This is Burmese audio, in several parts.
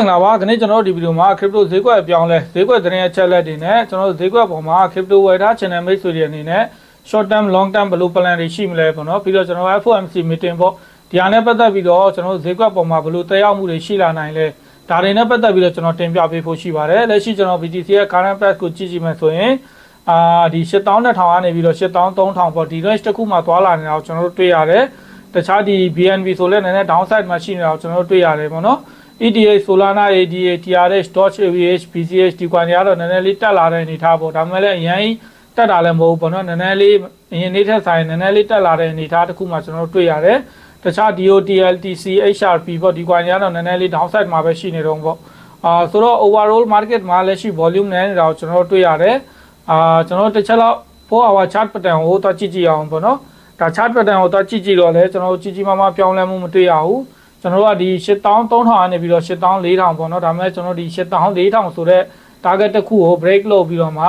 မင်္ဂလာပါဒီနေ့ကျွန်တော်တို့ဒီဗီဒီယိုမှာ crypto ဈေးကွက်အပြောင်းလဲဈေးကွက်သတင်းအချက်အလက်တွေနဲ့ကျွန်တော်တို့ဈေးကွက်ပေါ်မှာ crypto ဝယ်ထား channel မိတ်ဆွေတွေအနေနဲ့ short term long term ဘယ်လို plan တွေရှိမလဲပေါ့နော်ပြီးတော့ကျွန်တော် FOMC meeting ပေါ့ဒီဟာနဲ့ပတ်သက်ပြီးတော့ကျွန်တော်တို့ဈေးကွက်ပေါ်မှာဘယ်လိုတက်ရောက်မှုတွေရှိလာနိုင်လဲဒါတွေနဲ့ပတ်သက်ပြီးတော့ကျွန်တော်တင်ပြပေးဖို့ရှိပါတယ်လက်ရှိကျွန်တော် BTC ရဲ့ current price ကိုကြည့်ကြည့်မယ်ဆိုရင်အာဒီ8200ကနေပြီးတော့8300ပေါ့ဒီ range တစ်ခုမှာသွားလာနေတာကိုကျွန်တော်တို့တွေ့ရတယ်တခြားဒီ BNB ဆိုလည်းနည်းနည်း downside မှာရှိနေတာကိုကျွန်တော်တို့တွေ့ရတယ်ပေါ့နော် EDA Solana ADA TRH Doge AVH BCH ဒီကွန်တွေကတော့နည်းနည်းလေးတက်လာတဲ့အနေအထားပေါ့ဒါပေမဲ့လည်းအရင်တက်တာလည်းမဟုတ်ဘူးပေါ့နော်နည်းနည်းလေးအရင်နေ့ထက်ဆိုင်နည်းနည်းလေးတက်လာတဲ့အနေအထားတစ်ခုမှကျွန်တော်တို့တွေ့ရတယ်တခြား DOT LTC HRP ပေါ့ဒီကွန်တွေကတော့နည်းနည်းလေး downside မှာပဲရှိနေတော့ပေါ့အာဆိုတော့ overall market မှာလက်ရှိ volume နဲ့နေတာကိုကျွန်တော်တို့တွေ့ရတယ်အာကျွန်တော်တို့တစ်ချက်လောက်4 hour chart pattern ကိုတော့ကြည့်ကြည့်အောင်ပေါ့နော်ဒါ chart pattern ကိုတော့ကြည့်ကြည့်တော့လဲကျွန်တော်တို့ကြီးကြီးမားမားပြောင်းလဲမှုမတွေ့ရဘူး ကျွန်တော်တို့ကဒီ8300ကနေပြီးတော့8400ပေါ့နော်ဒါပေမဲ့ကျွန်တော်ဒီ8400ဆိုတော့ target တစ်ခုကို break လုပ်ပြီးတော့မှ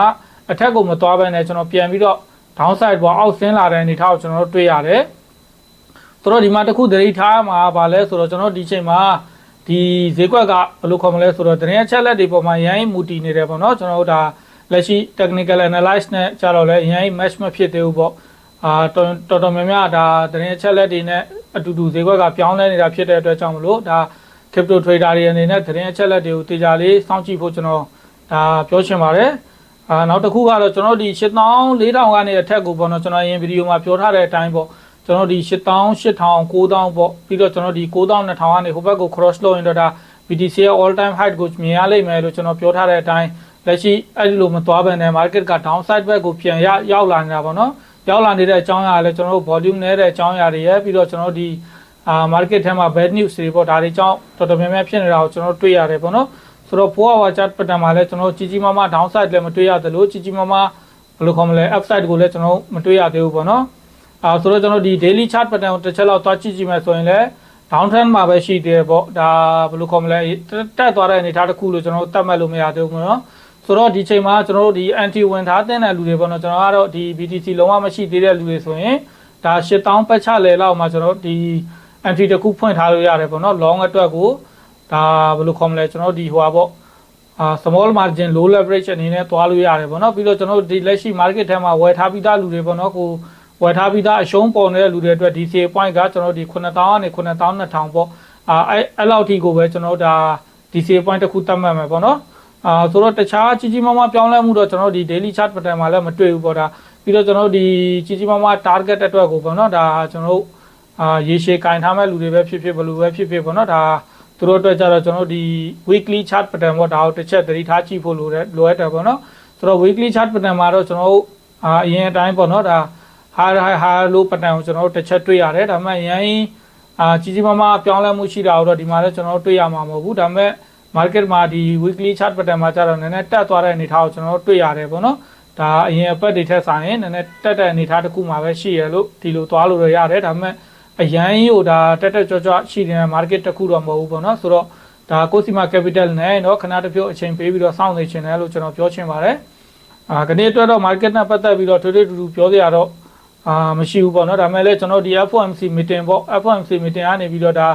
အထက်ကိုမသွားဘဲနဲ့ကျွန်တော်ပြန်ပြီးတော့ downside ပေါ်အောက်ဆင်းလာတဲ့အနေအထားကိုကျွန်တော်တို့တွေ့ရတယ်ဆိုတော့ဒီမှာတစ်ခုသတိထားမှာပါလဲဆိုတော့ကျွန်တော်ဒီချိန်မှာဒီဈေးကွက်ကဘယ်လိုခေါ်မလဲဆိုတော့သတင်းအချက်လက်တွေပေါ်မှာရိုင်းမူတည်နေတယ်ပေါ့နော်ကျွန်တော်တို့ဒါလက်ရှိ technical analysis နဲ့ကြတော့လဲရိုင်း match မဖြစ်သေးဘူးပေါ့အာတော်တော်တော်များများဒါသတင်းအချက်လက်တွေနဲ့ အတူတူဈေးကွက်ကပြောင်းလဲနေတာဖြစ်တဲ့အတွက်ကြောင့်မလို့ဒါ crypto trader တွေအနေနဲ့သတင်းအချက်လက်တွေကိုတေချာလေးစောင့်ကြည့်ဖို့ကျွန်တော်ဒါပြောချင်ပါတယ်အာနောက်တစ်ခုကတော့ကျွန်တော်ဒီ8400ကနေအထက်ကိုပေါ့နော်ကျွန်တော်အရင်ဗီဒီယိုမှာပြောထားတဲ့အတိုင်းပေါ့ကျွန်တော်ဒီ8000 8000 9000ပေါ့ပြီးတော့ကျွန်တော်ဒီ9000 2000ကနေဟိုဘက်ကို cross လုပ်ရင်တော့ဒါ BTC ရဲ့ all time height ကိုမြင်ရလိမ့်မယ်လို့ကျွန်တော်ပြောထားတဲ့အတိုင်းလက်ရှိအဲ့ဒီလိုမသွားဘဲနဲ့ market က downside ဘက်ကိုပြန်ရရောက်လာနေတာပေါ့နော် ရောက်လာနေတဲ့အကြောင်းအရာလည်းကျွန်တော်တို့ volume နည်းတဲ့အကြောင်းအရာတွေရဲ့ပြီးတော့ကျွန်တော်ဒီအာ market ထဲမှာ bad news တွေပေါ့ဒါတွေကြောင့်တော်တော်များများဖြစ်နေတာကိုကျွန်တော်တွေ့ရတယ်ပေါ့နော်ဆိုတော့4 hour chart pattern မှာလည်းကျွန်တော်ကြီးကြီးမားမား downside လည်းမတွေ့ရသလိုကြီးကြီးမားမားဘယ်လိုခေါ်မလဲ upside ကိုလည်းကျွန်တော်မတွေ့ရသေးဘူးပေါ့နော်အာဆိုတော့ကျွန်တော်ဒီ daily chart pattern ကိုတစ်ချက်လောက်သွားကြည့်ကြည့်မယ်ဆိုရင်လည်း down trend မှာပဲရှိသေးတယ်ပေါ့ဒါဘယ်လိုခေါ်မလဲတက်သွားတဲ့အနေအထားတစ်ခုလို့ကျွန်တော်တတ်မှတ်လို့မရသေးဘူးပေါ့နော် ဆိုတော့ဒီချိန်မှာကျွန်တော်တို့ဒီ anti win ထားတဲ့လူတွေပေါ့နော်ကျွန်တော်ကတော့ဒီ BTC လုံးဝမရှိသေးတဲ့လူတွေဆိုရင်ဒါ8000ပတ်ချလဲလောက်မှာကျွန်တော်ဒီ entry တစ်ခုဖွင့်ထားလို့ရတယ်ပေါ့နော် long အတွက်ကိုဒါဘယ်လိုခေါ်မလဲကျွန်တော်ဒီဟိုပါပေါ့အာ small margin low leverage အနေနဲ့သွားလို့ရတယ်ပေါ့နော်ပြီးတော့ကျွန်တော်ဒီလက်ရှိ market ထဲမှာဝယ်ထားပြီးသားလူတွေပေါ့နော်ကိုဝယ်ထားပြီးသားအရှုံးပေါ်နေတဲ့လူတွေအတွက် DCA point ကကျွန်တော်ဒီ9000ကနေ9200ပေါ့အာအဲ့အဲ့လောက်ထိကိုပဲကျွန်တော်ဒါ DCA point တစ်ခုတတ်မှတ်မယ်ပေါ့နော် အာဆိုတော့တခြားကြီးကြီးမားမားပြောင်းလဲမှုတော့ကျွန်တော်ဒီ daily chart pattern မှာလည်းမတွေ့ဘူးပေါ့ဒါပြီးတော့ကျွန်တော်ဒီကြီးကြီးမားမား target အတွက်ကိုပေါ့နော်ဒါကျွန်တော်အာရေရှည်ကင်ထားမဲ့လူတွေပဲဖြစ်ဖြစ်ဘယ်လိုပဲဖြစ်ဖြစ်ပေါ့နော်ဒါသူတို့အတွက်ကြတော့ကျွန်တော်ဒီ weekly chart pattern ပေါ့ဒါကိုတစ်ချက်သတိထားကြည့်ဖို့လိုတယ်လိုအပ်တယ်ပေါ့နော်ဆိုတော့ weekly chart pattern မှာတော့ကျွန်တော်တို့အာအရင်အတိုင်းပေါ့နော်ဒါ high high high low pattern ကိုကျွန်တော်တို့တစ်ချက်တွေ့ရတယ်ဒါပေမဲ့အရင်အာကြီးကြီးမားမားပြောင်းလဲမှုရှိတာတော့ဒီမှာလည်းကျွန်တော်တို့တွေ့ရမှာမဟုတ်ဘူးဒါပေမဲ့ market မှာဒီ weekly chart pattern မှာကျတော့နည်းနည်းတက်သွားတဲ့အနေအထားကိုကျွန်တော်တို့တွေ့ရတယ်ပေါ့နော်ဒါအရင်အပတ်တွေထက်ဆိုင်ရင်နည်းနည်းတက်တဲ့အနေအထားတစ်ခုမှာပဲရှိရလို့ဒီလိုသွားလို့ရရတယ်ဒါပေမဲ့အရန်ကြီးဟိုဒါတက်တက်ကြွကြွရှိနေတဲ့ market တစ်ခုတော့မဟုတ်ဘူးပေါ့နော်ဆိုတော့ဒါကိုစီမာ capital နဲ့เนาะခဏတစ်ပြုတ်အချိန်ပေးပြီးတော့စောင့်နေချင်တယ်လို့ကျွန်တော်ပြောချင်ပါတယ်အာခဏအတွက်တော့ market နဲ့ပတ်သက်ပြီးတော့ထွေထွေတူတူပြောစရာတော့အာမရှိဘူးပေါ့နော်ဒါပေမဲ့လည်းကျွန်တော်ဒီ FOMC meeting ပေါ့ FOMC meeting ကနေပြီးတော့ဒါ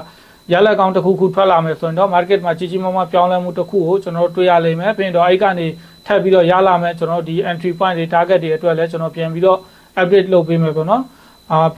ရလက်ကောင်တစ်ခုခုထွက်လာမယ်ဆိုရင်တော့ market မှာကြီးကြီးမားမားပြောင်းလဲမှုတစ်ခုကိုကျွန်တော်တို့တွေ့ရလိမ့်မယ်ပြီးတော့အဲ့ကနေထပ်ပြီးတော့ရလာမယ်ကျွန်တော်ဒီ entry point တွေ target တွေအတွက်လည်းကျွန်တော်ပြန်ပြီးတော့ update လုပ်ပေးမယ်ပေါ့နော်အာ